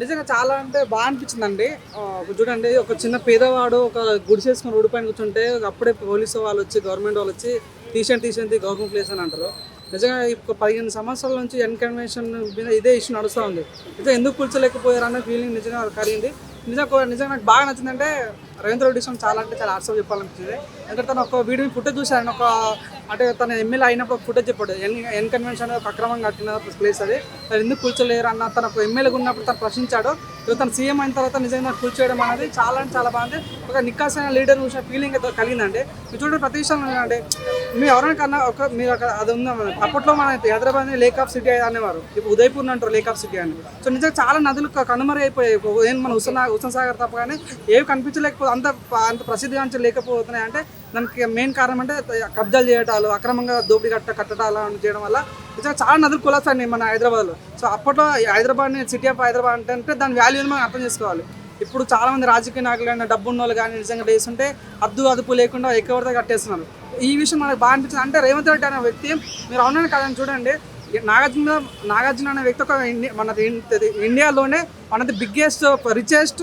నిజంగా చాలా అంటే బాగా అనిపించిందండి. అండి చూడండి ఒక చిన్న పేదవాడు ఒక గుడిసేసుకుని రోడ్డు పైన కూర్చుంటే అప్పుడే పోలీసు వాళ్ళు వచ్చి గవర్నమెంట్ వాళ్ళు వచ్చి తీసండి తీసేయండి గవర్నమెంట్ ప్లేస్ అని అంటారు. నిజంగా ఇప్పుడు పదిహేను సంవత్సరాల నుంచి ఎన్కన్వెన్షన్ మీద ఇదే ఇష్యూ నడుస్తూ ఉంది. నిజంగా ఎందుకు కూర్చోలేకపోయారు అనే ఫీలింగ్ నిజంగా కలిగింది. నిజంగా నిజంగా నాకు బాగా నచ్చిందంటే రవీంద్ర రెడ్డి విషయం చాలా అంటే చాలా ఆర్సవ్ చెప్పాలనిపించింది. ఎందుకంటే తను ఒక వీడియో ఫుటేజ్ చూశాను ఒక అంటే తన ఎమ్మెల్యే అయినప్పుడు ఫుటేజ్ చెప్పాడు. ఎన్ ఎన్ కన్వెన్షన్ ఒక అక్రమంగా కట్టిన ప్లేస్ అది. ఎందుకు కూర్చోలేరు అన్న తన ఎమ్మెల్యేగా ఉన్నప్పుడు తను ప్రశ్నించాడు. ఇప్పుడు తను సీఎం అయిన తర్వాత నిజంగా కూర్చోయడం అనేది చాలా అంటే చాలా బాగుంది. ఒక నిక్కాసైన లీడర్ చూసిన ఫీలింగ్ అయితే కలిగిందండి. మీరు చూడండి ప్రతి విషయంలో అంటే మీరు ఎవరైనా కన్నా ఒక మీరు అక్కడ అది ఉందా అప్పట్లో మన హైదరాబాద్ లేక్ ఆఫ్ సిటీ అనేవారు. ఇప్పుడు ఉదయపూర్ అంటారు లేక్ ఆఫ్ సిటీ అని. సో నిజంగా చాలా నదులు కనుమరి కనుమరుగైపోయాయి ఏం మన హుసన్ హుసన్ సాగర్ తప్ప కానీ ఏవి కనిపించలేకపోతే అంత అంత ప్రసిద్ధిగాంచి లేకపోతున్నాయి. అంటే దానికి మెయిన్ కారణం అంటే కబ్జాలు చేయటాలు అక్రమంగా దోపిడీ కట్ట కట్టడాలు చేయడం వల్ల నిజంగా చాలా నదులు కొలాసాయి మన హైదరాబాద్లో. సో అప్పట్లో హైదరాబాద్ని సిటీ ఆఫ్ హైదరాబాద్ అంటే అంటే దాని వాల్యూని మనం అర్థం చేసుకోవాలి. ఇప్పుడు చాలా మంది రాజకీయ నాయకులు కానీ డబ్బు ఉన్న వాళ్ళు కానీ నిజంగా చేస్తుంటే అద్దు అదుపు లేకుండా ఎక్కువ కట్టేస్తున్నారు. ఈ విషయం మనకు బాగా అనిపించింది. అంటే రేవంత్ రెడ్డి అనే వ్యక్తి మీరు అవునని కాదని చూడండి నాగార్జున నాగార్జున అనే వ్యక్తి ఒక ఇండి- మనది ఇండియాలోనే మనది బిగ్గెస్ట్ రిచెస్ట్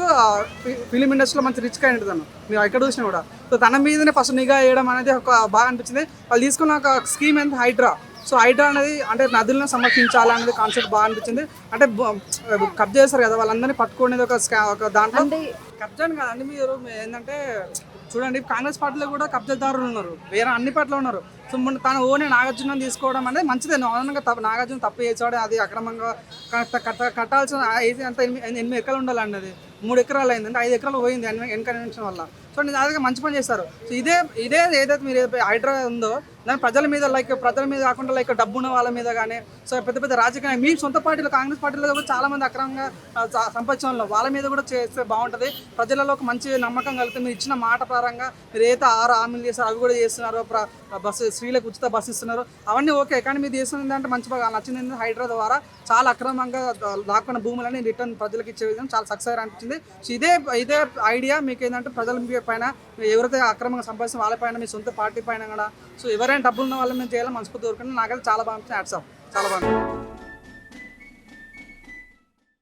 ఫిలిం ఇండస్ట్రీలో మంచి రిచ్ క్యాండిడేట్ తను. మీరు ఎక్కడ చూసినా కూడా. సో తన మీదనే ఫస్ట్ నిఘా వేయడం అనేది ఒక బాగా అనిపించింది. వాళ్ళు తీసుకున్న ఒక స్కీమ్ ఏంటి హైడ్రా సో హైడ్రా అనేది అంటే నదులను సంరక్షించాలి అనేది కాన్సెప్ట్ బాగా అనిపించింది. అంటే కబ్జా చేస్తారు కదా వాళ్ళందరినీ పట్టుకునేది ఒక స్కా ఒక దాంట్లో. కబ్జా అని కాదండి మీరు ఏంటంటే చూడండి కాంగ్రెస్ పార్టీలో కూడా కబ్జాదారులు ఉన్నారు. వేరే అన్ని పార్టీలో ఉన్నారు. సో మొన్న తన ఓనే నాగార్జున తీసుకోవడం అనేది మంచిదే. నార్మల్గా తప్ప నాగార్జున తప్పు చేసాడు అది అక్రమంగా కట్ట కట్ట కట్టాల్సిన ఐదు అంత ఎనిమిది ఎకరాలు ఉండాలండి అది. మూడు ఎకరాలు అయింది అంటే ఐదు ఎకరాలు పోయింది ఎన్ కన్వెన్షన్ వల్ల. సో నేను అదే మంచి పని చేస్తారు సో ఇదే ఇదే ఏదైతే మీరు హైడ్రా ఉందో దాని ప్రజల మీద లైక్ ప్రజల మీద కాకుండా లైక్ డబ్బు ఉన్న వాళ్ళ మీద కానీ సో పెద్ద పెద్ద రాజకీయ మీ సొంత పార్టీలో కాంగ్రెస్ పార్టీలో కూడా చాలా మంది అక్రమంగా ఆ, సంపాదించిన వాళ్ళ మీద కూడా చేస్తే బాగుంటుంది. ప్రజలలో ఒక మంచి నమ్మకం కలిగితే మీరు ఇచ్చిన మాట ప్రకారంగా మీరు ఏదైతే ఆరు హామీలు చేస్తారో అవి కూడా చేస్తున్నారో బస్సు స్త్రీలకు ఉచిత బస్సు ఇస్తున్నారు. అవన్నీ ఓకే కానీ మీరు చేస్తున్న అంటే మంచి బాగా నచ్చింది హైదరాబాద్ ద్వారా చాలా అక్రమంగా లాక్కున్న దాక్కున్న భూములని రిటర్న్ ప్రజలకు ఇచ్చే విధంగా చాలా సక్సెస్ అనిపించింది. సో ఇదే ఇదే ఐడియా మీకు ఏంటంటే ప్రజల పైన ఎవరైతే అక్రమంగా సంపాదిస్తున్న వాళ్ళ పైన మీ సొంత పార్టీ పైన కూడా. సో ఎవరైనా డబ్బులు ఉన్న వాళ్ళ మేము చేయాలి మనస్ఫూర్తి కోరుకుంటే నాకైతే చాలా బాగుంటుంది అనిపించింది చాలా బాగుంటుంది